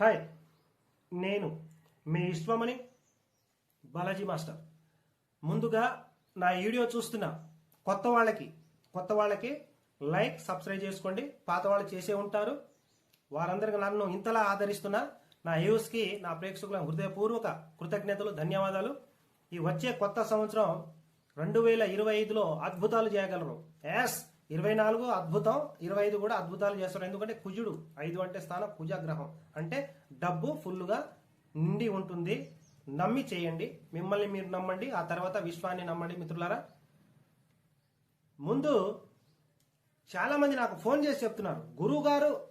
Hi నేను మీ Vishwamani Balaji master. ముందుగా నా వీడియో చూస్తున్న కొత్త వాళ్ళకి కొత్త వాళ్ళకి లైక్ సబ్స్క్రైబ్ చేసుకోండి. పాత వాళ్ళు చేసే ఉంటారు. వారందరికీ నన్ను ఇంతలా ఆదరిస్తున్న నా యూస్కి నా ప్రేక్షకుల హృదయపూర్వక కృతజ్ఞతలు ధన్యవాదాలు. ఈ వచ్చే కొత్త సంవత్సరం రెండు వేల ఇరవై ఐదులో అద్భుతాలు చేయగలరు. ఎస్ ఇరవై నాలుగు అద్భుతం ఇరవై ఐదు కూడా అద్భుతాలు చేస్తారు ఎందుకంటే కుజుడు ఐదు అంటే స్థానం కుజగ్రహం. అంటే డబ్బు ఫుల్గా నిండి ఉంటుంది. నమ్మి చేయండి. మిమ్మల్ని మీరు నమ్మండి. ఆ తర్వాత విశ్వాన్ని నమ్మండి మిత్రులారా. ముందు చాలా మంది నాకు ఫోన్ చేసి చెప్తున్నారు. గురువు గారు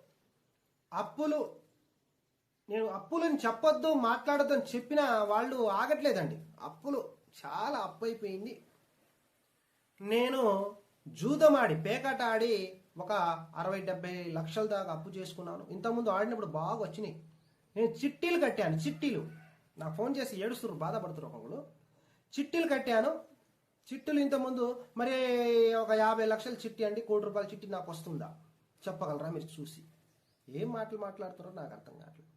అప్పులు నేను అప్పులని చెప్పొద్దు మాట్లాడొద్దు అని చెప్పిన వాళ్ళు ఆగట్లేదండి. అప్పులు చాలా అప్పు అయిపోయింది. నేను జూదమాడి పేకాట ఆడి ఒక అరవై డెబ్బై లక్షల దాకా అప్పు చేసుకున్నాను. ఇంతకుముందు ఆడినప్పుడు బాగా వచ్చినాయి. నేను చిట్టీలు కట్టాను చిట్టీలు. నాకు ఫోన్ చేసి ఏడుస్తున్నారు బాధపడుతున్నారు ఒకళ్ళు. చిట్టీలు కట్టాను. చిట్టులు ఇంతకుముందు మరి ఒక యాభై లక్షల చిట్టి అండి కోటి రూపాయల చిట్టి నాకు వస్తుందా? చెప్పగలరా మీరు చూసి? ఏం మాటలు మాట్లాడుతున్నారో నాకు అర్థం కావట్లేదు.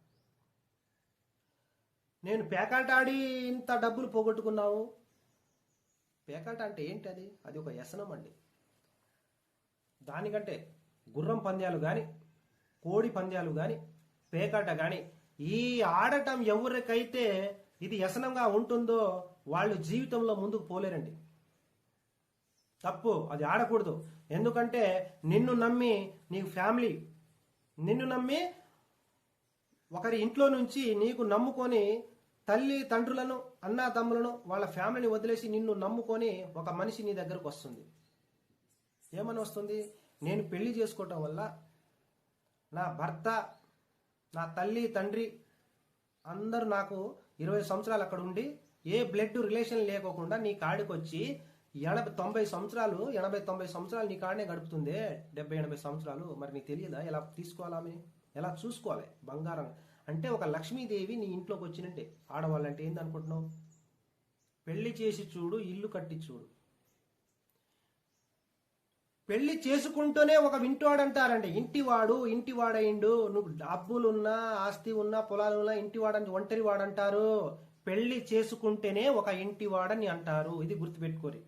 నేను పేకాట ఆడి ఇంత డబ్బులు పోగొట్టుకున్నావు? పేకాట అంటే ఏంటి అది అది ఒక వ్యసనం అండి. దానికంటే గుర్రం పంద్యాలు కానీ కోడి పంద్యాలు కానీ పేకాట కానీ ఈ ఆడటం ఎవరికైతే ఇది వ్యసనంగా ఉంటుందో వాళ్ళు జీవితంలో ముందుకు పోలేరండి. తప్పు అది ఆడకూడదు. ఎందుకంటే నిన్ను నమ్మి నీకు ఫ్యామిలీ నిన్ను నమ్మి ఒకరి ఇంట్లో నుంచి నీకు నమ్ముకొని తల్లి తండ్రులను అన్నా తమ్ములను వాళ్ళ ఫ్యామిలీని వదిలేసి నిన్ను నమ్ముకొని ఒక మనిషి నీ దగ్గరకు వస్తుంది. ఏమని వస్తుంది? నేను పెళ్ళి చేసుకోవటం వల్ల నా భర్త నా తల్లి తండ్రి అందరూ నాకు ఇరవై సంవత్సరాలు అక్కడ ఉండి ఏ బ్లడ్ రిలేషన్ లేకోకుండా నీ కాడికి వచ్చి ఎనభై తొంభై సంవత్సరాలు ఎనభై తొంభై సంవత్సరాలు నీ కాడనే గడుపుతుందే? డెబ్బై ఎనభై సంవత్సరాలు. మరి నీకు తెలియదా? ఎలా తీసుకోవాలామె ఎలా చూసుకోవాలి? బంగారం. అంటే ఒక లక్ష్మీదేవి నీ ఇంట్లోకి వచ్చినట్టే. ఆడవాళ్ళంటే ఏంది అనుకుంటున్నావు పెళ్ళి చేసి చూడు ఇల్లు కట్టి చూడు. పెళ్ళి చేసుకుంటూనే ఒక వింటోడు అంటారండి ఇంటివాడు ఇంటివాడయిండు నువ్వు డబ్బులున్నా ఆస్తి ఉన్నా పొలాలున్నా ఇంటివాడని ఒంటరి వాడంటారు. పెళ్ళి చేసుకుంటేనే ఒక ఇంటివాడని అంటారు. ఇది గుర్తుపెట్టుకోరి.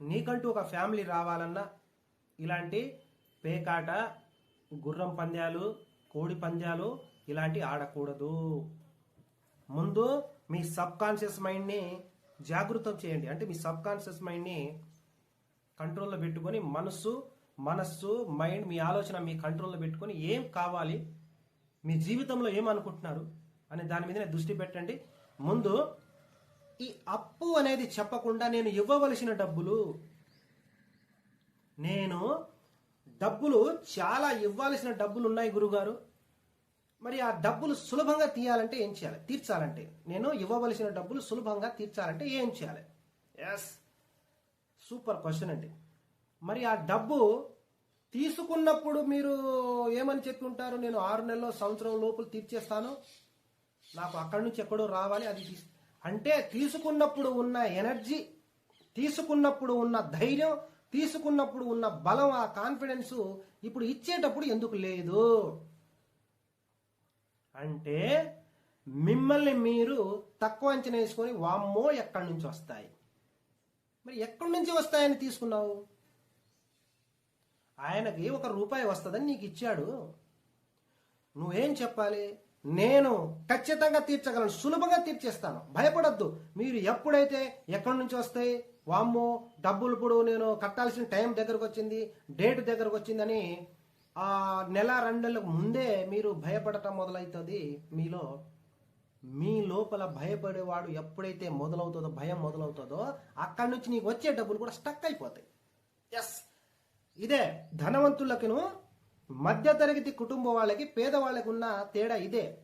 నీకంటూ ఒక ఫ్యామిలీ రావాలన్నా ఇలాంటి పేకాట గుర్రం పందాలు కోడి పందాలు ఇలాంటి ఆడకూడదు. ముందు మీ సబ్ కాన్షియస్ మైండ్ని జాగృతం చేయండి. అంటే మీ సబ్ కాన్షియస్ మైండ్ని కంట్రోల్లో పెట్టుకొని మనస్సు మనస్సు మైండ్ మీ ఆలోచన మీ కంట్రోల్లో పెట్టుకొని ఏం కావాలి మీ జీవితంలో ఏం అనుకుంటున్నారు అనే దాని మీదనే దృష్టి పెట్టండి. ముందు ఈ అప్పు అనేది చెప్పకుండా నేను ఇవ్వవలసిన డబ్బులు నేను డబ్బులు చాలా ఇవ్వాల్సిన డబ్బులు ఉన్నాయి గురుగారు. మరి ఆ డబ్బులు సులభంగా తీయాలంటే ఏం చేయాలి? తీర్చాలంటే నేను ఇవ్వవలసిన డబ్బులు సులభంగా తీర్చాలంటే ఏం చేయాలి? ఎస్ సూపర్ క్వశ్చన్ అండి. మరి ఆ డబ్బు తీసుకున్నప్పుడు మీరు ఏమని చెప్పి ఉంటారు? నేను ఆరు నెలలో సంవత్సరం లోపల తీర్చేస్తాను. నాకు అక్కడి నుంచి ఎక్కడో రావాలి అది అంటే తీసుకున్నప్పుడు ఉన్న ఎనర్జీ తీసుకున్నప్పుడు ఉన్న ధైర్యం తీసుకున్నప్పుడు ఉన్న బలం ఆ కాన్ఫిడెన్స్ ఇప్పుడు ఇచ్చేటప్పుడు ఎందుకు లేదు? అంటే మిమ్మల్ని మీరు తక్కువ అంచనా వేసుకొని వామ్మో ఎక్కడి నుంచి వస్తాయి? మరి ఎక్కడి నుంచి వస్తాయని తీసుకున్నావు? ఆయనకి ఒక రూపాయి వస్తుందని నీకు ఇచ్చాడు. నువ్వేం చెప్పాలి? నేను ఖచ్చితంగా తీర్చగలను సులభంగా తీర్చేస్తాను. భయపడద్దు. మీరు ఎప్పుడైతే ఎక్కడి నుంచి వస్తాయి? వామ్మో డబ్బులు ఇప్పుడు నేను కట్టాల్సిన టైం దగ్గరకు వచ్చింది డేట్ దగ్గరకు వచ్చిందని ఆ నెల రెండు నెలలకు ముందే మీరు భయపడటం మొదలవుతుంది మీలో. మీ లోపల భయపడేవాడు ఎప్పుడైతే మొదలవుతుందో భయం మొదలవుతుందో అక్కడి నుంచి నీకు వచ్చే డబ్బులు కూడా స్టక్ అయిపోతాయి. ఎస్ ఇదే ధనవంతులకును మధ్యతరగతి కుటుంబం వాళ్ళకి పేదవాళ్ళకి ఉన్న తేడా ఇదే.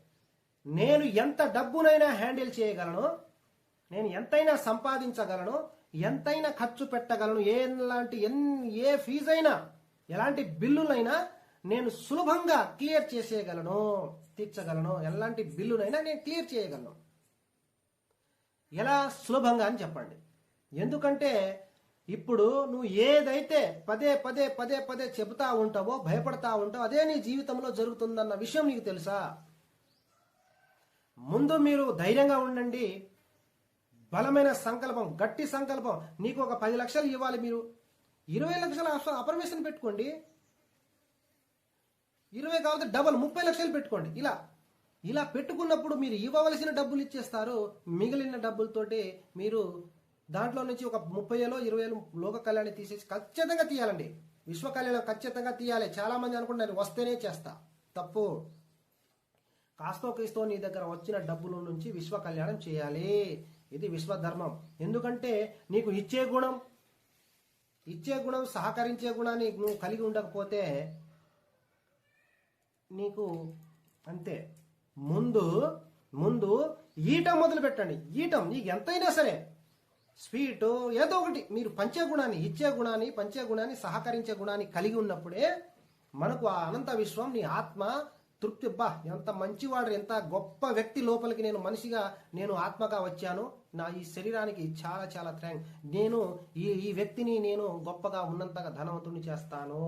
నేను ఎంత డబ్బునైనా హ్యాండిల్ చేయగలను నేను ఎంతైనా సంపాదించగలను ఎంతైనా ఖర్చు పెట్టగలను ఎలాంటి ఎన్ ఏ ఫీజైనా ఎలాంటి బిల్లులైనా నేను సులభంగా క్లియర్ చేసేయగలను. తీర్చగలను? ఎలాంటి బిల్లునైనా నేను క్లియర్ చేయగలను. ఎలా సులభంగా అని చెప్పండి. ఎందుకంటే ఇప్పుడు నువ్వు ఏదైతే పదే పదే పదే పదే చెబుతా ఉంటావో భయపడతా ఉంటావో అదే నీ జీవితంలో జరుగుతుందన్న విషయం నీకు తెలుసా? ముందు మీరు ధైర్యంగా ఉండండి. బలమైన సంకల్పం గట్టి సంకల్పం. నీకు ఒక పది లక్షలు ఇవ్వాలి మీరు. ఇరవై లక్షల అప- అపర్మేషన్ పెట్టుకోండి. ఇరవై కావాలి డబల్ ముప్పై లక్షలు పెట్టుకోండి. ఇలా ఇలా పెట్టుకున్నప్పుడు మీరు ఇవ్వవలసిన డబ్బులు ఇచ్చేస్తారు మిగిలిన డబ్బులతోటి మీరు దాంట్లో నుంచి ఒక ముప్పై వేలో ఇరవై ఏళ్ళు లోక కళ్యాణి తీసేసి ఖచ్చితంగా తీయాలండి. విశ్వ కళ్యాణం ఖచ్చితంగా తీయాలి. చాలా మంది అనుకుంటున్నారు వస్తేనే చేస్తా. తప్పు. కాస్తో క్రీస్తో నీ దగ్గర వచ్చిన డబ్బుల నుంచి విశ్వ కళ్యాణం చేయాలి. ఇది విశ్వధర్మం ఎందుకంటే నీకు ఇచ్చే గుణం ఇచ్చే గుణం సహకరించే గుణాన్ని నువ్వు కలిగి ఉండకపోతే నీకు అంతే. ముందు ముందు ఈటం మొదలు పెట్టండి ఈటం నీకు ఎంతైనా సరే స్వీటు ఏదో ఒకటి. మీరు పంచే గుణాన్ని ఇచ్చే గుణాన్ని పంచే గుణాన్ని సహకరించే గుణాన్ని కలిగి ఉన్నప్పుడే మనకు ఆ అనంత విశ్వం నీ ఆత్మ తృప్తి. బా ఎంత మంచివాడు ఎంత గొప్ప వ్యక్తి లోపలికి నేను మనిషిగా నేను ఆత్మగా వచ్చాను. నా ఈ శరీరానికి చాలా చాలా థ్యాంక్ నేను ఈ ఈ వ్యక్తిని నేను గొప్పగా ఉన్నంతగా ధనవంతుని చేస్తాను.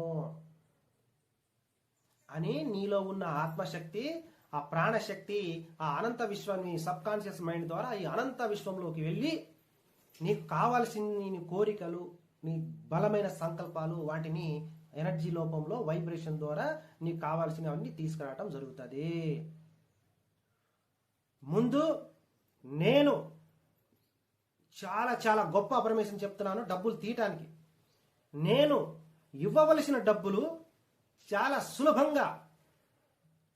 అని నీలో ఉన్న ఆత్మశక్తి ఆ ప్రాణశక్తి ఆ అనంత విశ్వాన్ని సబ్ కాన్షియస్ మైండ్ ద్వారా ఈ అనంత విశ్వంలోకి వెళ్ళి నీకు కావాల్సిన నీ కోరికలు నీ బలమైన సంకల్పాలు వాటిని ఎనర్జీ లోపంలో వైబ్రేషన్ ద్వారా నీకు కావాల్సినవన్నీ తీసుకురావటం జరుగుతుంది. ముందు నేను చాలా చాలా గొప్ప అప్రమేషన్ చెప్తున్నాను డబ్బులు తీయటానికి. నేను ఇవ్వవలసిన డబ్బులు చాలా సులభంగా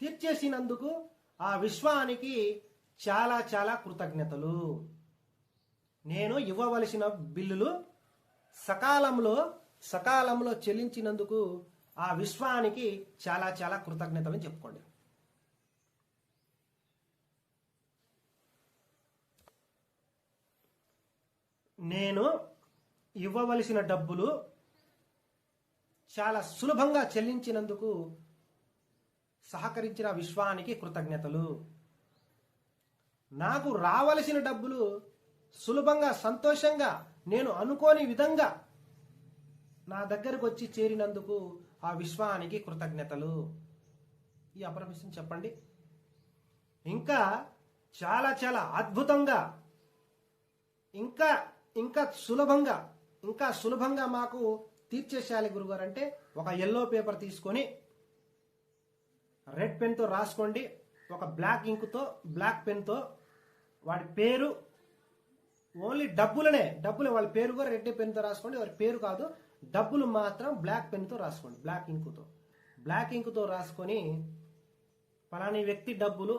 తీర్చేసినందుకు ఆ విశ్వానికి చాలా చాలా కృతజ్ఞతలు. నేను ఇవ్వవలసిన బిల్లులు సకాలంలో సకాలంలో చెల్లించినందుకు ఆ విశ్వానికి చాలా చాలా కృతజ్ఞతలు చెప్పుకోండి. నేను ఇవ్వవలసిన డబ్బులు చాలా సులభంగా చెల్లించినందుకు సహకరించిన విశ్వానికి కృతజ్ఞతలు. నాకు రావలసిన డబ్బులు సులభంగా సంతోషంగా నేను అనుకోని విధంగా నా దగ్గరకు వచ్చి చేరినందుకు ఆ విశ్వానికి కృతజ్ఞతలు. ఈ అపరమిషన్ చెప్పండి. ఇంకా చాలా చాలా అద్భుతంగా ఇంకా ఇంకా సులభంగా ఇంకా సులభంగా మాకు తీర్చేసేయాలి గురుగారు అంటే ఒక ఎల్లో పేపర్ తీసుకొని రెడ్ పెన్తో రాసుకోండి. ఒక బ్లాక్ ఇంకుతో బ్లాక్ పెన్తో వాడి పేరు ఓన్లీ డబ్బులనే డబ్బులు వాళ్ళ పేరు కూడా రెడ్ పెన్తో రాసుకోండి. వారి పేరు కాదు డబ్బులు మాత్రం బ్లాక్ పెన్తో రాసుకోండి బ్లాక్ ఇంకుతో బ్లాక్ ఇంకుతో రాసుకొని పలాని వ్యక్తి డబ్బులు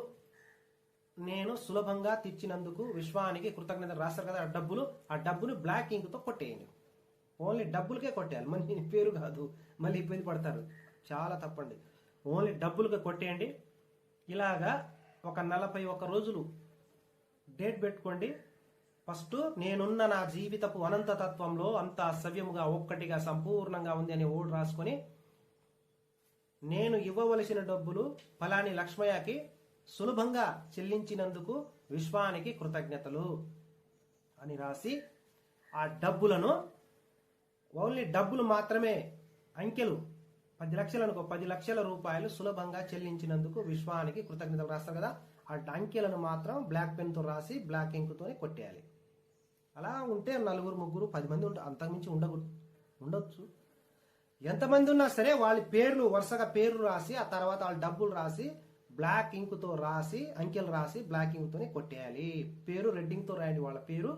నేను సులభంగా తెచ్చినందుకు విశ్వానికి కృతజ్ఞత రాస్తారు కదా ఆ డబ్బులు ఆ డబ్బును బ్లాక్ ఇంక్తో కొట్టేయండి. ఓన్లీ డబ్బులకే కొట్టేయాలి. మళ్ళీ పేరు కాదు. మళ్ళీ ఇబ్బంది పడతారు. చాలా తప్పండి. ఓన్లీ డబ్బులుగా కొట్టేయండి. ఇలాగా ఒక నలభై ఒక రోజులు డేట్ పెట్టుకోండి. ఫస్ట్ నేనున్న నా జీవితపు అనంత తత్వంలో అంత సవ్యముగా ఒక్కటిగా సంపూర్ణంగా ఉంది అని ఓడు రాసుకొని నేను ఇవ్వవలసిన డబ్బులు ఫలాని లక్ష్మయ్యకి సులభంగా చెల్లించినందుకు విశ్వానికి కృతజ్ఞతలు అని రాసి ఆ డబ్బులను ఓన్లీ డబ్బులు మాత్రమే అంకెలు. పది లక్షలు అనుకో పది లక్షల రూపాయలు సులభంగా చెల్లించినందుకు విశ్వానికి కృతజ్ఞతలు రాస్తారు కదా. ఆ అంకెలను మాత్రం బ్లాక్ పెన్తో రాసి బ్లాక్ ఇంకుతోనే కొట్టేయాలి. అలా ఉంటే నలుగురు ముగ్గురు పది మంది ఉంట అంతకుమించి ఉండకూడదు ఉండొచ్చు. ఎంతమంది ఉన్నా సరే వాళ్ళ పేర్లు వరుసగా పేర్లు రాసి ఆ తర్వాత వాళ్ళ డబ్బులు రాసి బ్లాక్ ఇంకుతో రాసి అంకెలు రాసి బ్లాక్ ఇంక్తోనే కొట్టేయాలి. పేరు రెడ్ ఇంక్తో రాయండి వాళ్ళ పేరు.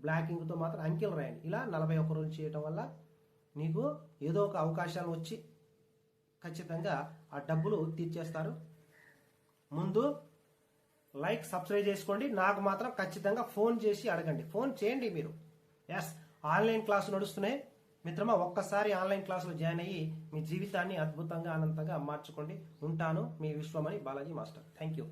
బ్లాక్ మాత్రం అంకెలు రాయండి. ఇలా నలభై ఒక్క రోజులు చేయటం వల్ల నీకు ఏదో ఒక అవకాశాలు వచ్చి ఖచ్చితంగా ఆ డబ్బులు తీర్చేస్తారు. ముందు లైక్ సబ్స్క్రైబ్ చేసుకోండి. నాకు మాత్రం ఖచ్చితంగా ఫోన్ చేసి అడగండి. ఫోన్ చేయండి మీరు. ఎస్ ఆన్లైన్ క్లాసులు నడుస్తున్నాయి. మిత్రమా ఒక్కసారి ఆన్లైన్ క్లాసులో జాయిన్ అయ్యి మీ జీవితాన్ని అద్భుతంగా అనంతంగా మార్చుకోండి. ఉంటాను మీ Vishwamani Balaji master. Thank you